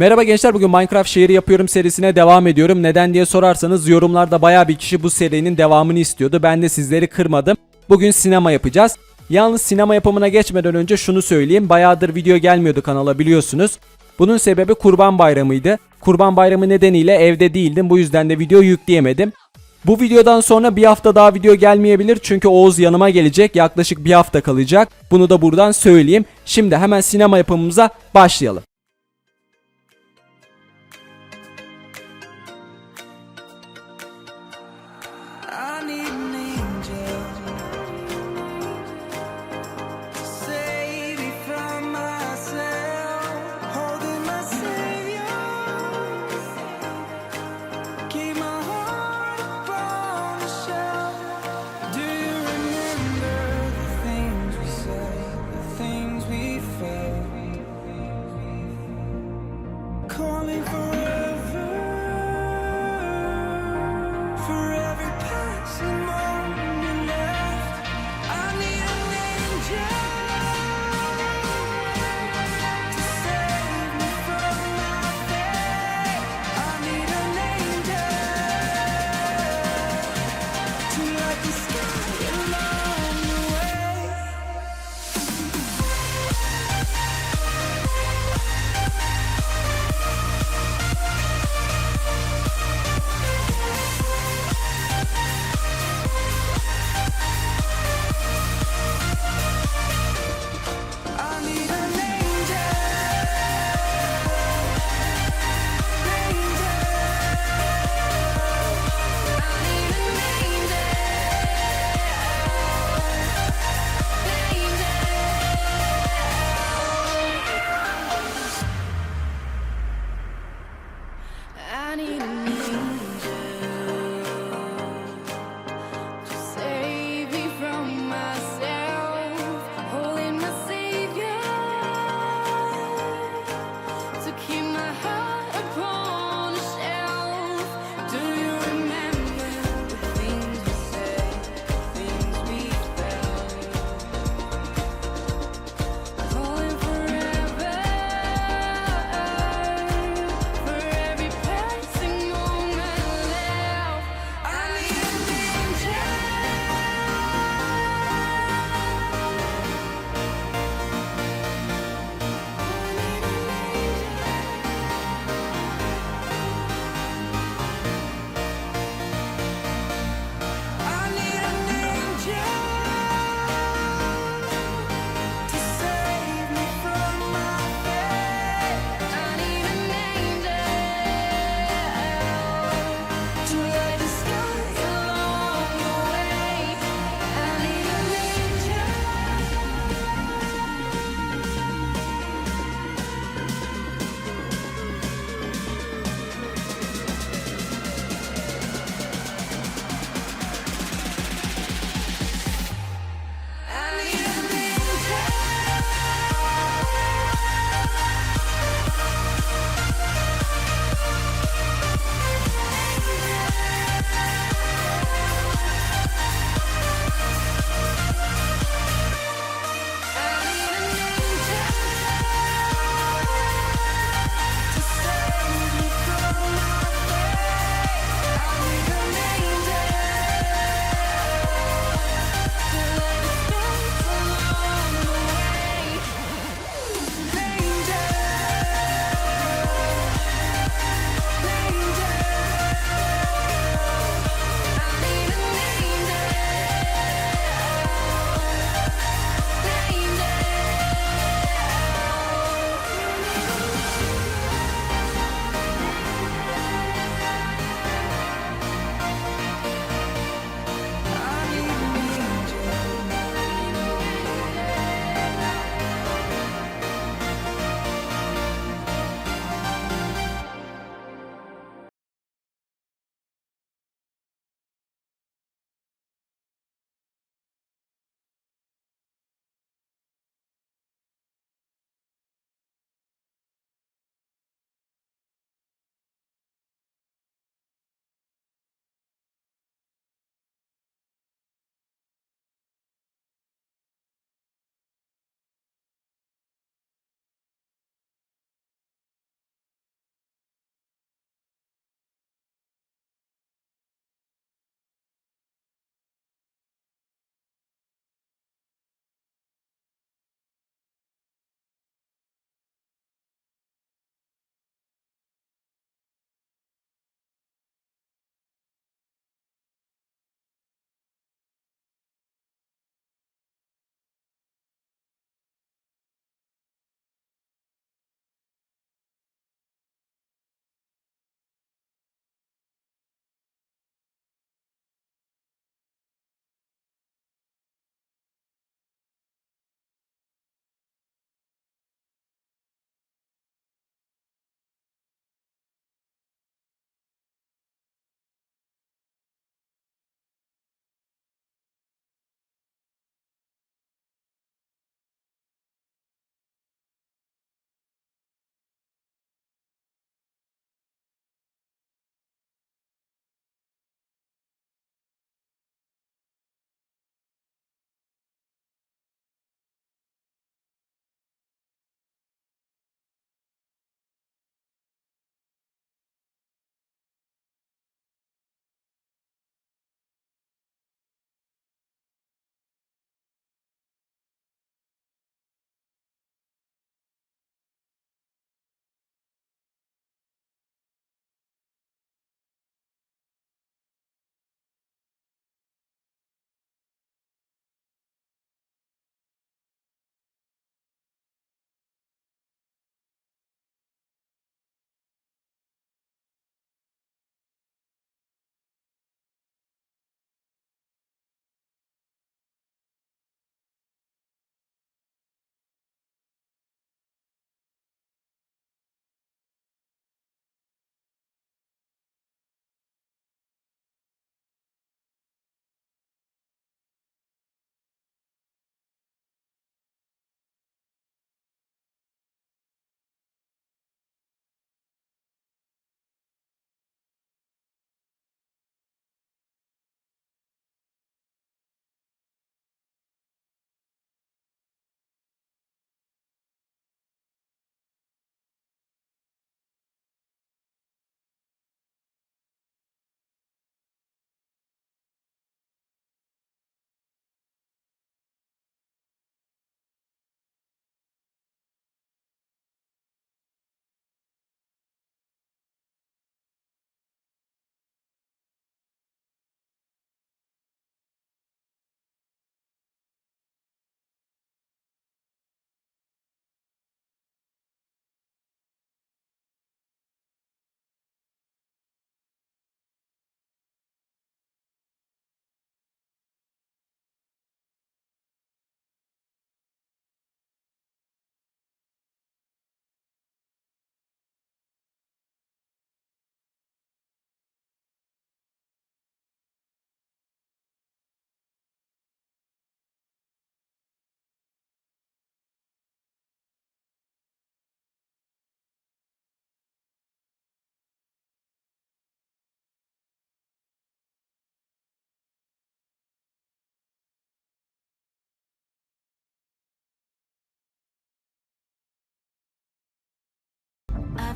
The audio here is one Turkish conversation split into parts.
Merhaba gençler bugün Minecraft şehri yapıyorum serisine devam ediyorum. Neden diye sorarsanız yorumlarda baya bir kişi bu serinin devamını istiyordu. Ben de sizleri kırmadım. Bugün sinema yapacağız. Yalnız sinema yapımına geçmeden önce şunu söyleyeyim. Bayağıdır video gelmiyordu kanala biliyorsunuz. Bunun sebebi Kurban Bayramı'ydı. Kurban Bayramı nedeniyle evde değildim. Bu yüzden de video yükleyemedim. Bu videodan sonra bir hafta daha video gelmeyebilir çünkü Oğuz yanıma gelecek. Yaklaşık bir hafta kalacak. Bunu da buradan söyleyeyim. Şimdi hemen sinema yapımımıza başlayalım.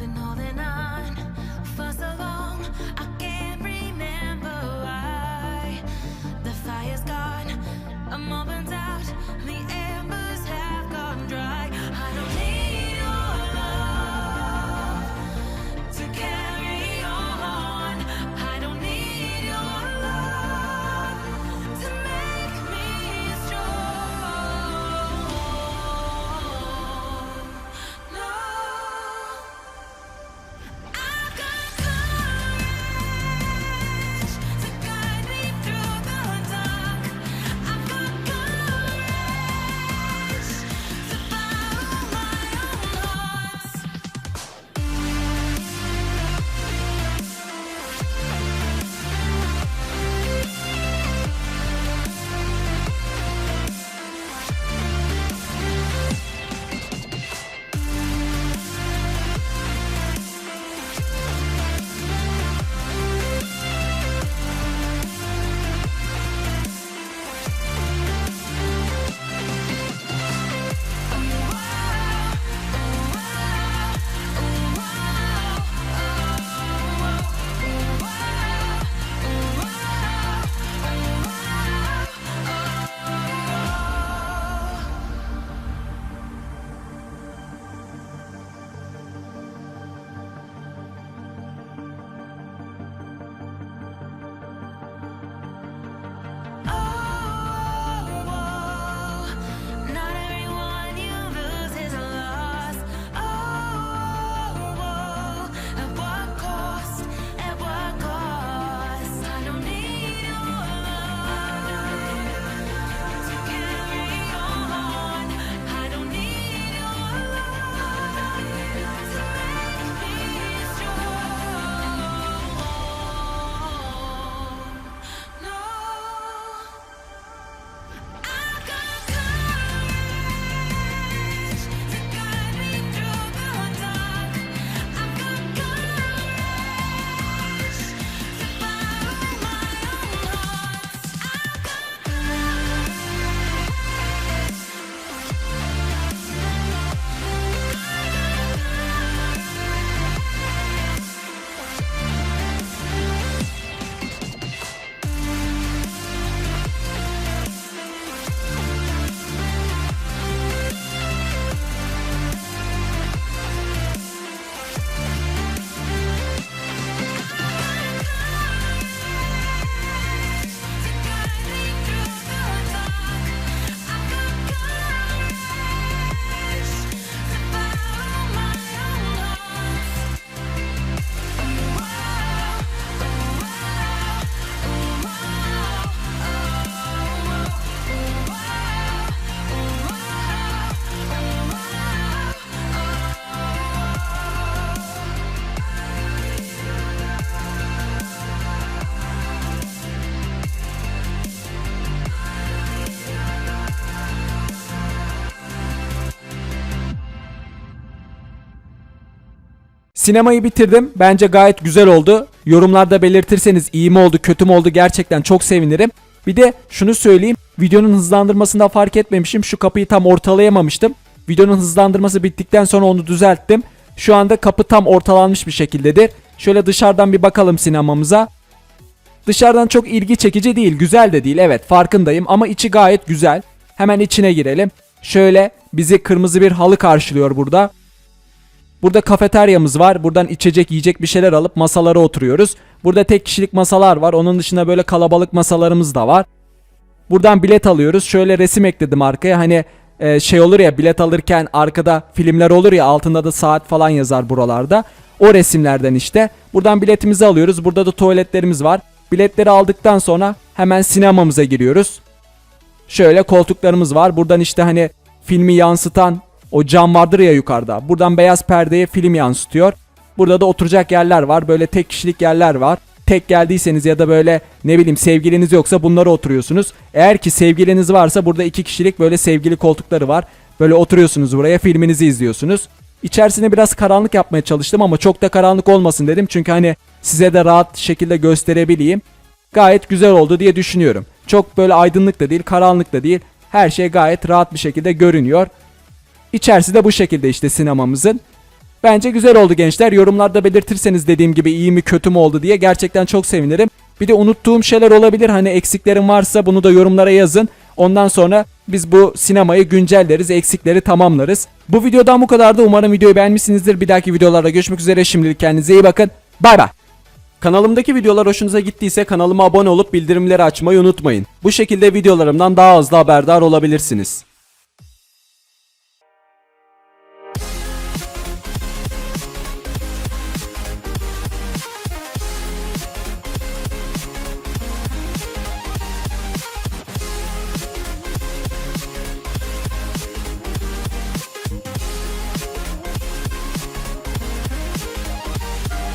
nothing all that I Sinemayı bitirdim. Bence gayet güzel oldu. Yorumlarda belirtirseniz iyi mi oldu, kötü mü oldu gerçekten çok sevinirim. Bir de şunu söyleyeyim. Videonun hızlandırmasında fark etmemişim. Şu kapıyı tam ortalayamamıştım. Videonun hızlandırması bittikten sonra onu düzelttim. Şu anda kapı tam ortalanmış bir şekildedir. Şöyle dışarıdan bir bakalım sinemamıza. Dışarıdan çok ilgi çekici değil, güzel de değil. Evet, farkındayım ama içi gayet güzel. Hemen içine girelim. Şöyle bizi kırmızı bir halı karşılıyor burada. Burada kafeteryamız var. Buradan içecek, yiyecek bir şeyler alıp masalara oturuyoruz. Burada tek kişilik masalar var. Onun dışında böyle kalabalık masalarımız da var. Buradan bilet alıyoruz. Şöyle resim ekledim arkaya. Hani e, şey olur ya bilet alırken arkada filmler olur ya altında da saat falan yazar buralarda. O resimlerden işte. Buradan biletimizi alıyoruz. Burada da tuvaletlerimiz var. Biletleri aldıktan sonra hemen sinemamıza giriyoruz. Şöyle koltuklarımız var. Buradan işte hani filmi yansıtan o cam vardır ya yukarıda. Buradan beyaz perdeye film yansıtıyor. Burada da oturacak yerler var. Böyle tek kişilik yerler var. tek geldiyseniz ya da böyle ne bileyim sevgiliniz yoksa bunlara oturuyorsunuz. Eğer ki sevgiliniz varsa burada iki kişilik böyle sevgili koltukları var. Böyle oturuyorsunuz buraya filminizi izliyorsunuz. İçerisine biraz karanlık yapmaya çalıştım ama çok da karanlık olmasın dedim. Çünkü hani size de rahat şekilde gösterebileyim. Gayet güzel oldu diye düşünüyorum. Çok böyle aydınlık da değil, karanlık da değil. Her şey gayet rahat bir şekilde görünüyor. İçerisi de bu şekilde işte sinemamızın. Bence güzel oldu gençler. Yorumlarda belirtirseniz dediğim gibi iyi mi kötü mü oldu diye gerçekten çok sevinirim. Bir de unuttuğum şeyler olabilir. Hani eksiklerim varsa bunu da yorumlara yazın. Ondan sonra biz bu sinemayı güncelleriz, eksikleri tamamlarız. Bu videodan bu kadardı. Umarım videoyu beğenmişsinizdir. Bir dahaki videolarda görüşmek üzere. Şimdilik kendinize iyi bakın. Bay bay. Kanalımdaki videolar hoşunuza gittiyse kanalıma abone olup bildirimleri açmayı unutmayın. Bu şekilde videolarımdan daha hızlı haberdar olabilirsiniz.